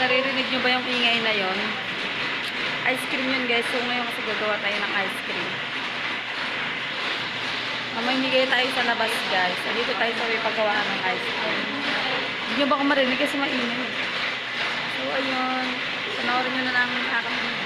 naririnig nyo ba yung ingay na yon? Ice cream yun guys. So ngayon kasi gagawa tayo ng ice cream. Mamimigay tayo sa labas guys. So dito tayo sa may paggawaan ng ice cream. Hindi nyo ba ako marinig kasi maingay. So ayun. Panawarin nyo na lang ang aking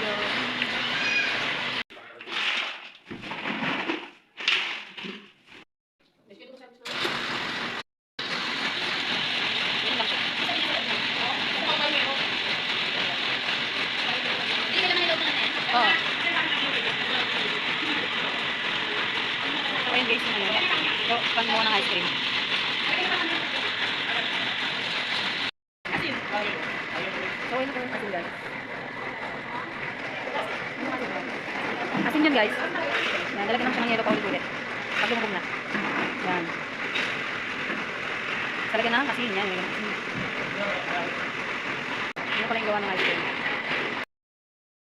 Ayun guys, yung ano. So, pan mo ng ice cream. So ayun ko yung asin guys. Asin yun guys. Yan, dalagyan lang siya ng yelo pa ulit-ulit. Pag lumubog na. Yan. Talagyan na ng asin. Yan, asin. Ano pala yung gawa ng ice cream?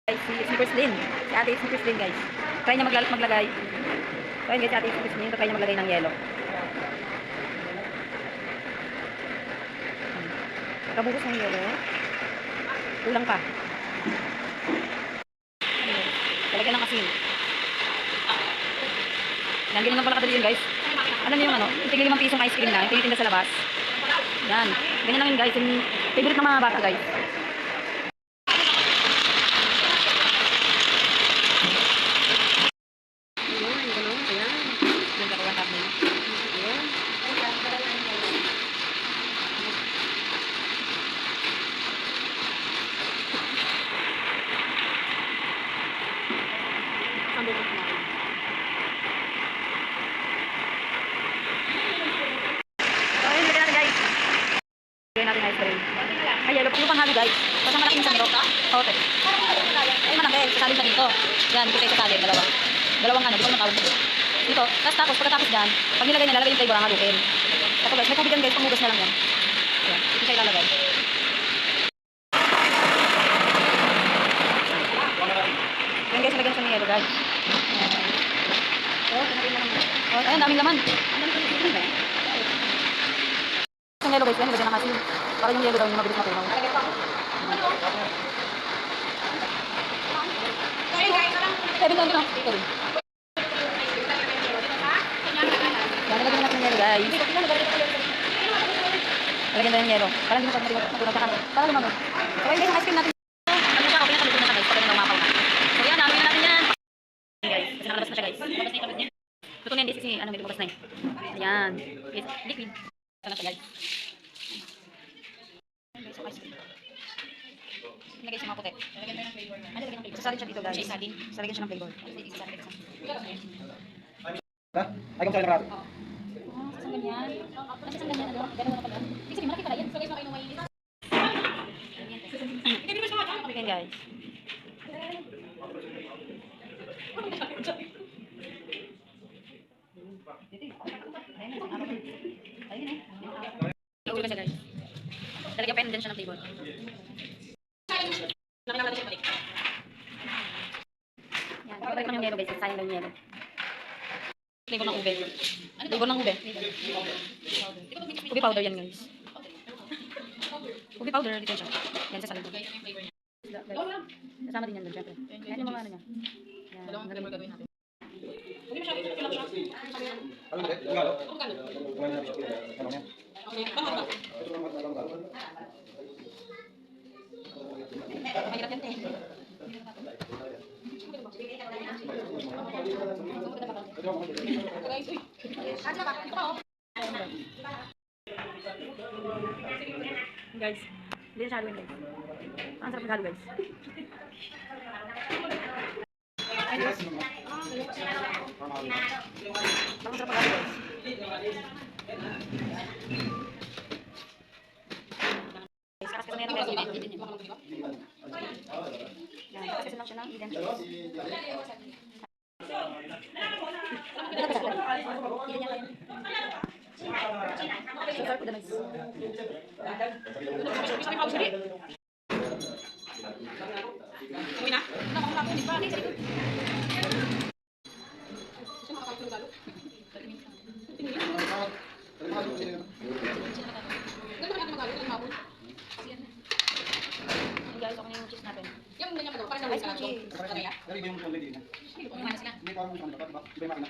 Guys, si Snickers din. Si ate Snickers din guys. Try niya magla- maglagay. So ayun guys, Snickers din. Try niya maglagay ng yelo. Kabubos ng yelo. Kulang pa. Talagyan ng asin. Yan, ganyan lang pala kadali yun guys. Alam niyo yung ano, tigil limang pisong ice cream na, tinitinda sa labas. Yan. Ganyan lang yun guys. Yung favorite ng mga bata guys. Ayan, gano'n. Ayan. Yung gagawa natin. Ayan. Ko kumain. So, ayun, lagyan natin guys. Lagyan natin ice cream. Ay, yellow. Yung panghalo guys. Basta malaking isang roka. Okay. Ay, malaki. Sasalin siya dito. Yan, dito tayo sasalin. Dalawa. Dalawang ano, di ba matawag dito? Dito. Tapos tapos, pagkatapos dyan, pag nilagay niya, lalagay yung flavor ang haluin. Tapos guys, may tubig yan guys, panghugas na lang yan. Ayan, dito siya ilalagay. Daming laman. Ang dami guys, yan, nilagyan ng asin. Para yung yellow daw yung mabilis matunaw. Sabi lang dito. Ito rin. Yan, nilagyan natin ng yellow guys. Nilagyan tayo ng yellow. Para hindi mo pag matunaw ka. Para lumamig. So, guys, ang ice cream natin. Ayan. Liquid. Sana siya guys. Ang ice cream. Ilagay siya mga puti. Ano lagyan ng flavor? Sasalin siya dito guys. Sasalin. Sasalin siya ng flavor. Ha? Ay, saan na Ah, saan ganyan? Ano saan ganyan? Ano? Ganun na pala. Ibig sabihin, malaki pala yan. So guys, makain ng mainit. Ayan guys. Iuwi ka siya guys. Din siya ng flavor. Yan, babalik lang yung yellow guys. Sayang lang yung yellow. Flavor ng ube. Flavor ng ube. Ube powder yan guys. Ube powder dito siya. Yan sa salad. Kasama din yan doon syempre. Yan yung mga ano niya. Yan. nagagawin natin. Ano ulit? Regalo? Kumain na siya. Ano yan? Mahirap yan, te. Guys, hindi na siya haluin guys. Ang sarap maghalo guys. Ay, guys. Ang sarap maghalo guys. Guys, kasi meron guys. Kasi lang siya ng ilan. Ilan pa sa Ilan niya kayo? So, sarap guys. Guys, okay na yung cheese natin. Ay. Pero iba yung kulay din. Hindi parang yung ano, diba? Iba yung makina.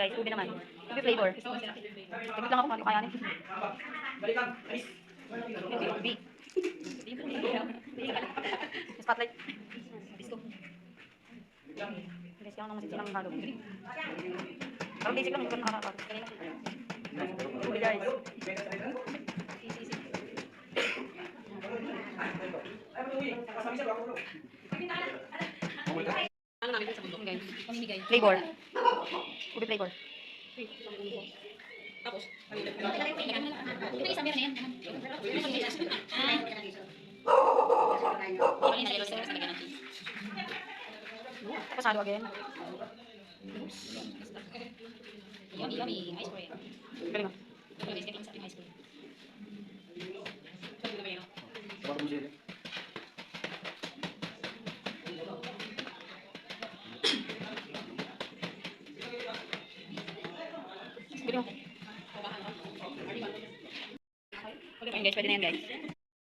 Guys, ube naman. Ube flavor. Tigit lang ako kung ano kayanin. Ube. Spotlight. Disco. Guys, kaya naman silang halo. Parang basic lang, hindi ko nakakapagod. Ube guys. Guys. Flavor. Ube flavor. Tapos halo again. Yummy, yummy. Ice cream. Galing ah. Guys, pwede na yan guys.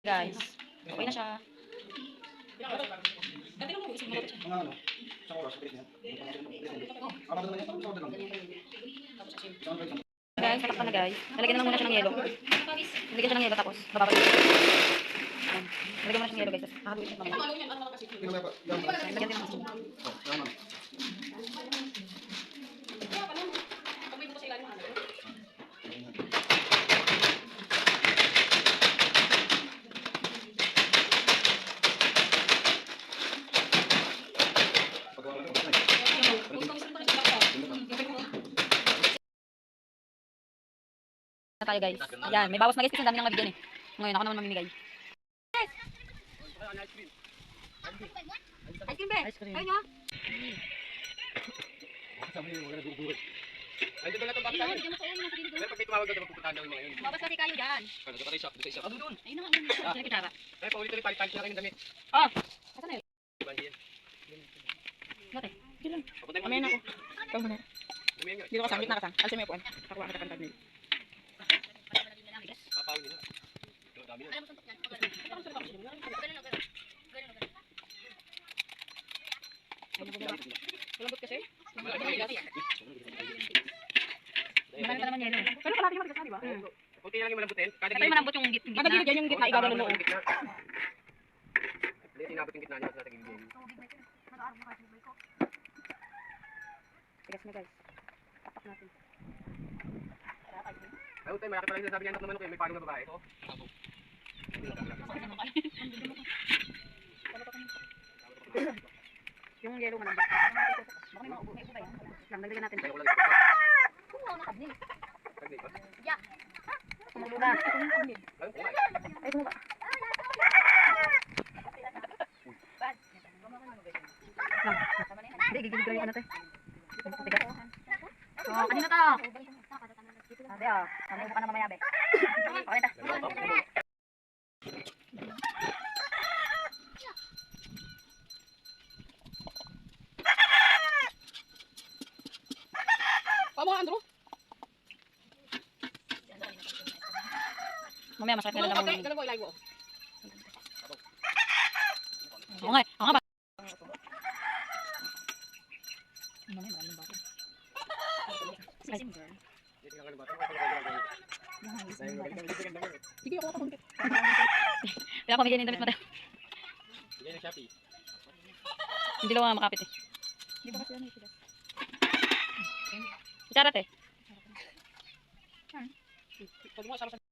Guys, okay na siya. Mga ano, isang oras, pwede. Ah, maganda naman yan. Sa order lang. Isang isang- Guys, tatakpan na guys. Nalagyan na lang muna siya ng yelo. Nalagyan siya ng yelo tapos bababalik. Nalagyan muna siya ng yelo guys. Hahaluin siya mamaya. Hindi mo pa- yan. Lagyan din ng asin. Oh, yan tayo guys. Ayan, may bawas na guys kasi ang dami nang mabigyan eh. Ngayon ako naman mamimigay. Ice cream, be. Ice cream. Ayun Andito na itong bakit namin. Pero pag may tumawag doon, magpupuntahan daw yung mga yun. Babas kasi kayo dyan. Ano, doon rin shop, doon sa isa. Ano doon? Ayun na nga. Sino kutsara? Eh, paulit-ulit, palit-palit na kayo ng damit. Ah, asan na yun? Bandi yan. Gate. Papunta yung Amin mga ako. Ikaw muna. Dumi yan. Dito ka sa gitna ka sa. Alsa mo yung upuan. Ako ang katapantad nila. Papawin nila. Ito, dami na. Malambot kasi. Marami pa naman yelo. Pero palagi mo kasi, di ba? Kunti lang yung malambutin. Kada yung malambot yung git- Kada gilid gitna. yan yung gitna, igagano mo. Yung gitna. Hindi, tinabot yung gitna niya. Nasa gilid yun. Tigas na guys. Tapak natin. Ay, utay, malaki pala yung sinasabi niya ng manok eh. May palo na babae. Ito. Yung ba yan? Lang, dagdagan natin. Ito. Tagli ba? Tumulo na. Ay, tumulo. Hindi, gigilid ko yung ano to eh. Tigas. Oh, kanina to? Sabi oh, sabi mo ka na mamaya be. Okay ta. Mamaya masakit na lang ka, naman. dalawa ilaw mo. Oo nga, oo nga ba? Mamaya maraming bata. Ay, Hindi, tingnan ka ng bata. Ay, tingnan ka ng bata. Sige, ako ako. Kaya ako bigyan ng damit mo tayo. Bigyan ng Shopee. Hindi lang makapit eh. Di ba kasi ano yung tigas? Charat eh. Pag mo, sarap sa